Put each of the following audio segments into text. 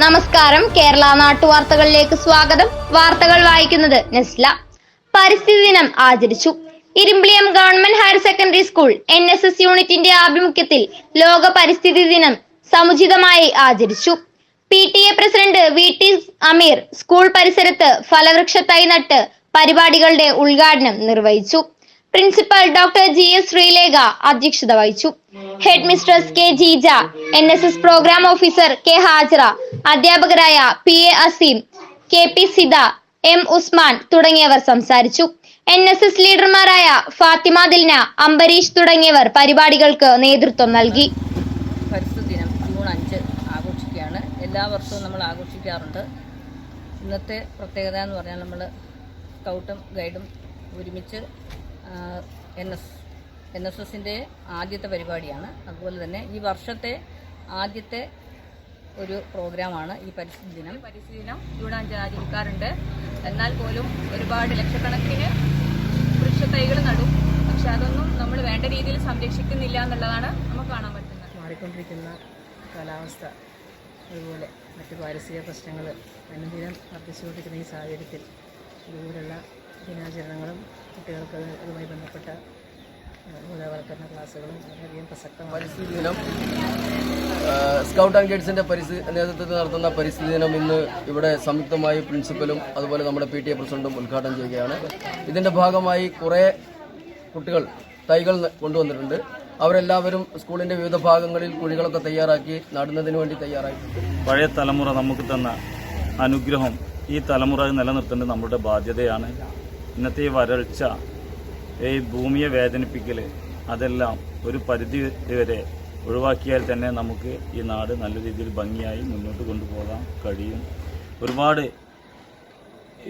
നമസ്കാരം. കേരള നാട്ടുവാർത്തകളിലേക്ക് സ്വാഗതം. വാർത്തകൾ വായിക്കുന്നത് നെസ്ല. പരിസ്ഥിതി ദിനം ആചരിച്ചു. Irumbiliyam government higher secondary school N S S യൂണിറ്റിന്റെ ആഭിമുഖ്യത്തിൽ ലോക പരിസ്ഥിതി ദിനം സമുചിതമായി ആചരിച്ചു. P T A president V T Ameer school പരിസരത്ത് ഫലവൃക്ഷ നട്ട് പരിപാടികളുടെ ഉദ്ഘാടനം നിർവഹിച്ചു. Principal doctor G S Sreelekha അധ്യക്ഷത വഹിച്ചു. Head mistress K Jeeja N S S programme officer K Hajara അധ്യാപകരായ P A Azeem K P Sidha M Usman തുടങ്ങിയവർ സംസാരിച്ചു. എൻ എസ് എസ് ലീഡർമാരായ ഫാത്തിമ ദിൽന അംബരീഷ് തുടങ്ങിയവർ പരിപാടികൾക്ക് നേതൃത്വം നൽകി. ദിനം എല്ലാ വർഷവും നമ്മൾ ആഘോഷിക്കാറുണ്ട്. ഇന്നത്തെ പ്രത്യേകത എന്ന് പറഞ്ഞാൽ നമ്മൾ സ്കൗട്ടും ഗൈഡും ഒരുമിച്ച് എൻ എസ് എൻ എസ് എസിന്റെ ആദ്യത്തെ പരിപാടിയാണ്. അതുപോലെ തന്നെ ഈ വർഷത്തെ ആദ്യത്തെ ഒരു പ്രോഗ്രാമാണ് ഈ പരിസ്ഥിതി ദിനം. പരിസ്ഥിതി ദിനം ആചരിക്കാറുണ്ട്. എന്നാൽ പോലും ഒരുപാട് ലക്ഷക്കണക്കിന് വൃക്ഷത്തൈകൾ നടും. പക്ഷെ അതൊന്നും നമ്മൾ വേണ്ട രീതിയിൽ സംരക്ഷിക്കുന്നില്ല എന്നുള്ളതാണ് നമുക്ക് കാണാൻ പറ്റുന്നത്. മാറിക്കൊണ്ടിരിക്കുന്ന കാലാവസ്ഥ അതുപോലെ മറ്റ് പാരിസ്ഥിതിക പ്രശ്നങ്ങൾ അനുദിനം വർദ്ധിച്ചുകൊണ്ടിരിക്കുന്ന ഈ സാഹചര്യത്തിൽ ഇതുപോലുള്ള ദിനാചരണങ്ങളും കുട്ടികൾക്ക് അത് അതുമായി ബന്ധപ്പെട്ട ബോധവൽക്കരണ ക്ലാസ്സുകളും വളരെയധികം പ്രസക്തമാണ്. പരിസ്ഥിതി ദിനം സ്കൗട്ട് ആൻഡ് ഗൈഡ്സിന്റെ പരിസ്ഥിതി നേതൃത്വത്തിൽ നടത്തുന്ന പരിസ്ഥിതി ദിനം ഇന്ന് ഇവിടെ സംയുക്തമായി പ്രിൻസിപ്പലും അതുപോലെ നമ്മുടെ പി ടി എ പ്രസിഡന്റും ഉദ്ഘാടനം ചെയ്യുകയാണ്. ഇതിന്റെ ഭാഗമായി കുറേ കുട്ടികൾ തൈകൾ കൊണ്ടുവന്നിട്ടുണ്ട്. അവരെല്ലാവരും സ്കൂളിന്റെ വിവിധ ഭാഗങ്ങളിൽ കുഴികളൊക്കെ തയ്യാറാക്കി നടുന്നതിന് വേണ്ടി തയ്യാറാക്കി പഴയ തലമുറ നമുക്ക് തന്ന അനുഗ്രഹം ഈ തലമുറ നിലനിർത്തേണ്ടത് നമ്മുടെ ബാധ്യതയാണ്. ഇന്നത്തെ ഈ വരൾച്ച ഈ ഭൂമിയെ വേദനിപ്പിക്കൽ അതെല്ലാം ഒരു പരിധി വരെ ഒഴിവാക്കിയാൽ തന്നെ നമുക്ക് ഈ നാട് നല്ല രീതിയിൽ ഭംഗിയായി മുന്നോട്ട് കൊണ്ടുപോകാൻ കഴിയും. ഒരുപാട്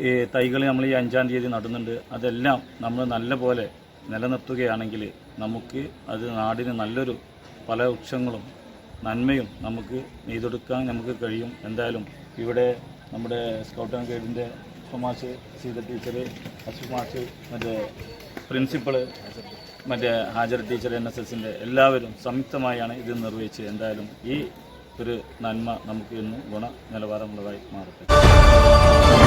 ഈ തൈകൾ നമ്മൾ ഈ അഞ്ചാം തീയതി നടുന്നുണ്ട്. അതെല്ലാം നമ്മൾ നല്ല പോലെ നിലനിർത്തുകയാണെങ്കിൽ നമുക്ക് അത് നാടിന് നല്ലൊരു പല വൃക്ഷങ്ങളും നന്മയും നമുക്ക് നെയ്തെടുക്കാൻ നമുക്ക് കഴിയും. എന്തായാലും ഇവിടെ നമ്മുടെ സ്കൗട്ട് ആൻഡ് ഗൈഡിന്റെ സുമാഷ് സീത ടീച്ചർ സുമാഷ് മറ്റേ പ്രിൻസിപ്പൾ മറ്റേ ഹാജർ ടീച്ചർ എൻ എസ് എസിന്റെ എല്ലാവരും സംയുക്തമായാണ് ഇത് നിർവഹിച്ചത് എന്തായാലും ഈ ഒരു നന്മ നമുക്ക് ഇന്ന് ഗുണ നിലവാരമുള്ളതായി മാറട്ടെ.